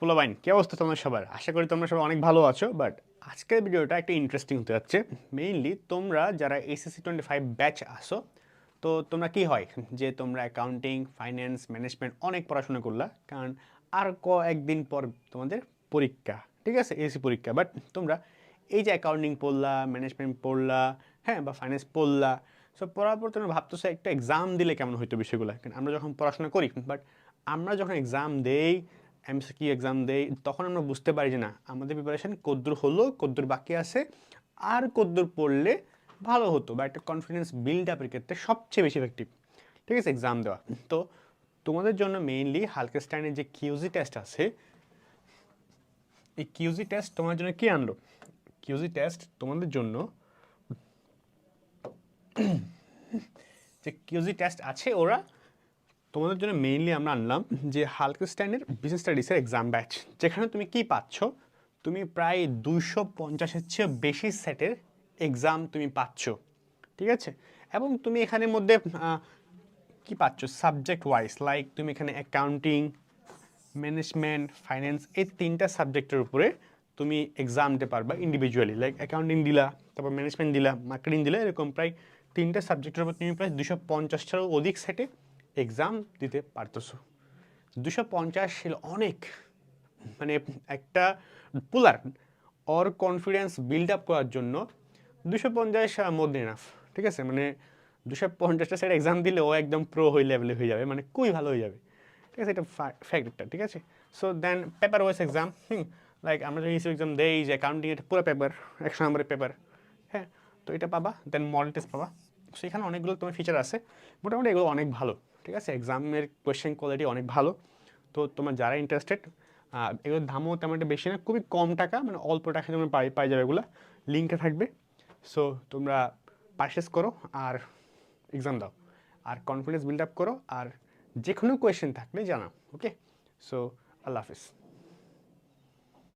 পোলাবাইন কি অবস্থা তোমার সবার? আশা করি তোমরা সবাই অনেক ভালো আছো বাট আজকের ভিডিওটা একটু ইন্টারেস্টিং হতে যাচ্ছে। মেইনলি তোমরা যারা এসএসসি টোয়েন্টি ফাইভ ব্যাচ আসো তো তোমরা কি হয়? যে তোমরা অ্যাকাউন্টিং ফাইন্যান্স ম্যানেজমেন্ট অনেক পড়াশোনা করলা, কারণ আর ক একদিন পর তোমাদের পরীক্ষা, ঠিক আছে? এসি পরীক্ষা বাট তোমরা এই যে অ্যাকাউন্টিং পড়লা ম্যানেজমেন্ট পড়লা হ্যাঁ বা ফাইন্যান্স পড়লা সো পড়ার পর তোমরা ভাবতেছো একটা এক্সাম দিলে কেমন হইতো বিষয়গুলো? কারণ আমরা যখন পড়াশোনা করি বাট আমরা যখন এক্সাম দেই এমসিকিউ এক্সাম দেই তখন আমরা বুঝতে পারি যে না, আমাদের প্রিপারেশন কদ্দূর হলো, কদ্দূর বাকি আছে, আর কদ্দূর পড়লে ভালো হতো বা একটা কনফিডেন্স বিল্ড আপের ক্ষেত্রে সবচেয়ে বেশি এফেক্টিভ ঠিক আছে এক্সাম দেওয়া। তো তোমাদের জন্য মেইনলি হালকেস্টাইনের যে কিউজি টেস্ট আছে, এই কিউজি টেস্ট তোমার জন্য কি আনলো? কিউজি টেস্ট তোমাদের জন্য যে কিউজি টেস্ট আছে ওরা তোমাদের জন্য মেইনলি আমরা আনলাম যে হালকেস্টাইনের বিজনেস স্টাডিসের এক্সাম ব্যাচ যেখানে তুমি কি পাচ্ছ? তুমি প্রায় দুইশো পঞ্চাশের চেয়ে বেশি সেটের এক্সাম তুমি পাচ্ছ, ঠিক আছে? এবং তুমি এখানের মধ্যে কি পাচ্ছ? সাবজেক্ট ওয়াইজ লাইক তুমি এখানে অ্যাকাউন্টিং ম্যানেজমেন্ট ফাইন্যান্স এই তিনটা সাবজেক্টের উপরে তুমি এক্সাম দিতে পারবা ইন্ডিভিজুয়ালি লাইক অ্যাকাউন্টিং দিলা, তারপর ম্যানেজমেন্ট দিলা মার্কেটিং দিলা, এরকম প্রায় তিনটা সাবজেক্টের উপর তুমি প্রায় দুশো পঞ্চাশটারও অধিক সেটে এক্সাম দিতে পারতেছো। দুশো পঞ্চাশ ছিল অনেক মানে একটা puller or confidence build up করার জন্য দুশো পঞ্চাশ মধ্যে এনাফ ঠিক আছে? মানে দুশো পঞ্চাশটা সেট এক্সাম দিলে ও একদম প্রো হই লেভেলে হয়ে যাবে মানে খুবই ভালো হয়ে যাবে। ঠিক আছে? এটা ফ্যাক্ট একটা, ঠিক আছে? So then paper wise exam hmm? Like আমরা যদি হিসেবে এক্সাম দেই যে অ্যাকাউন্টিং এটা পুরো পেপার একশো নম্বরের পেপার হ্যাঁ? তো এটা পাবা দেন মডেল টেস্ট পাবা। সেখানে অনেকগুলো তোমার ফিচার আছে, মোটামুটি এগুলো অনেক ভালো। ঠিক আছে? এক্সামের কোয়েশ্চেন কোয়ালিটি অনেক ভালো। তো তোমার যারা ইন্টারেস্টেড এগুলোর দামও তেমন একটা বেশি না, খুবই কম টাকা মানে অল্প টাকা তোমরা পাই পাই যাবে এগুলো। লিঙ্কে থাকবে। সো তোমরা পারচেস করো আর এক্সাম দাও। আর কনফিডেন্স বিল্ড আপ করো আর যে কোনো কোয়েশ্চেন থাকলে জানাও ওকে সো আল্লাহ হাফিজ।